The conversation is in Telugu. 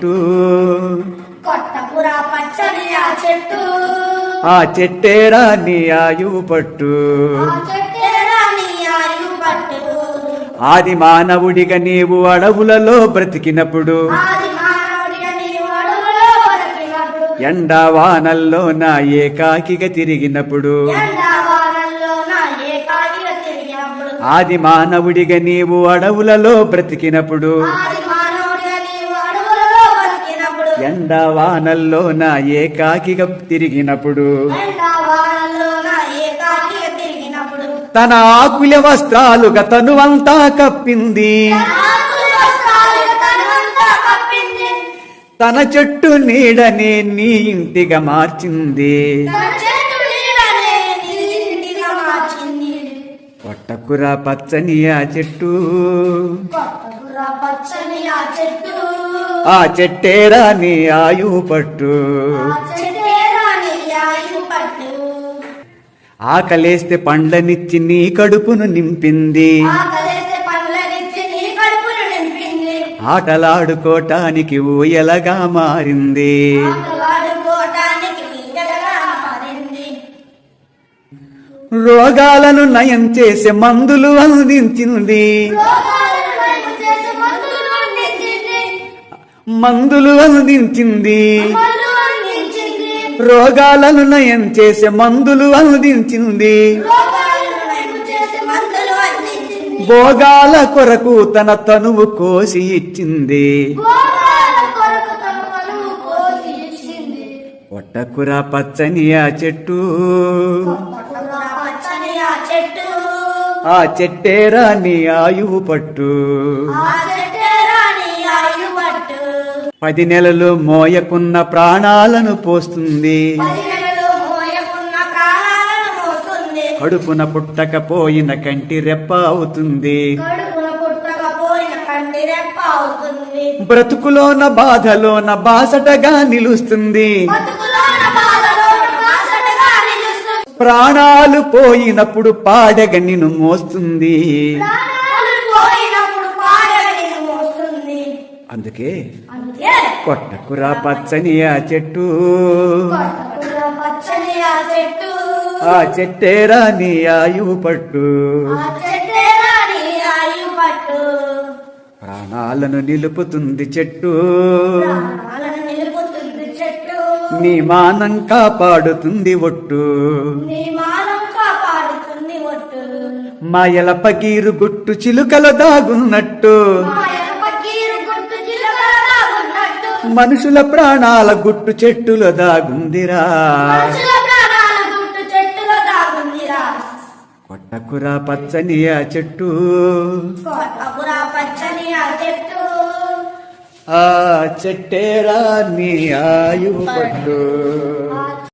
చెట్టు. కొట్టపుర పచ్చని ఆ చెట్టు. ఆ చెట్టేరా నీ ఆయువు పట్టు. ఆ చెట్టేరా నీ ఆయు పట్టు. ఆది మానవుడిగా నీవు అడవులలో బ్రతికినప్పుడు ఆది మానవుడిగా నీవు ఎండా వానల్లో నా ఏకాకిగా తిరిగినప్పుడు ఎండావానంలో నా ఏకాకిగా తిరిగినప్పుడు ఆది మానవుడిగా నీవు అడవులలో బ్రతికినప్పుడు ఆది బతికినప్పుడు ఎండా వానల్లో నా ఏకాకిగా తిరిగినప్పుడు. తన ఆకుల వస్త్రాలుగా తనవంతా కప్పింది. తన చెట్టు నీడనే నీ ఇంటిగా మార్చింది. పొట్టకుర పచ్చని ఆ చెట్టు. ఆ చెట్టు. ఆ చెట్టేరా నీ ఆయువు పట్టు. ఆ చెట్టేరా నీ ఆయు పట్టు. ఆకలేస్తే పండ్లనిచ్చి నీ కడుపును నింపింది. ఆటలాడుకోటానికి ఊయలగా మారింది. రోగాలను నయం చేసే మందులు అందించింది. రోగాలను నయం చేసే మందులు అందించింది. రోగాలను నయం చేసే మందులు అందించింది భోగాల కొరకు తన తనువు కోసి ఇచ్చింది. పొట్టకుర పచ్చని ఆ చెట్టు. పచ్చని ఆ చెట్టు. ఆ చెట్టేరా నీ ఆయువు పట్టు. ఆ చెట్టేరా నీ ఆయు పట్టు. పది నెలలు మోయకున్న ప్రాణాలను పోస్తుంది. పది నెలలు మోయకున్న ప్రాణాలను మోస్తుంది కడుపున పుట్టకపోయిన కంటి రెప్ప అవుతుంది. కడుపున పుట్టకపోయిన కంటి రెప్ప అవుతుంది. బ్రతుకులోన బాధలోన బాసటగా నిలుస్తుంది. ప్రాణాలు పోయినప్పుడు పాడగ నిన్ను మోస్తుంది. అందుకే పొట్టకుర పచ్చని ఆ చెట్టు. ఆ చెట్టు. ఆ చెట్టేరా నీ ఆయువు పట్టు. ప్రాణాలను నిలుపుతుంది చెట్టు. నీ మానం కాపాడుతుంది ఒట్టు. మాయల పకీరు గుట్టు చిలుకల దాగున్నట్టు. మనుషుల ప్రాణాల గుట్టు చెట్టులో దాగుందిరా. కొట్టకుర పచ్చని ఆ చెట్టు. పచ్చని ఆ చెట్టు. ఆ చెట్టేరా నీ ఆయువు పట్టు ఆ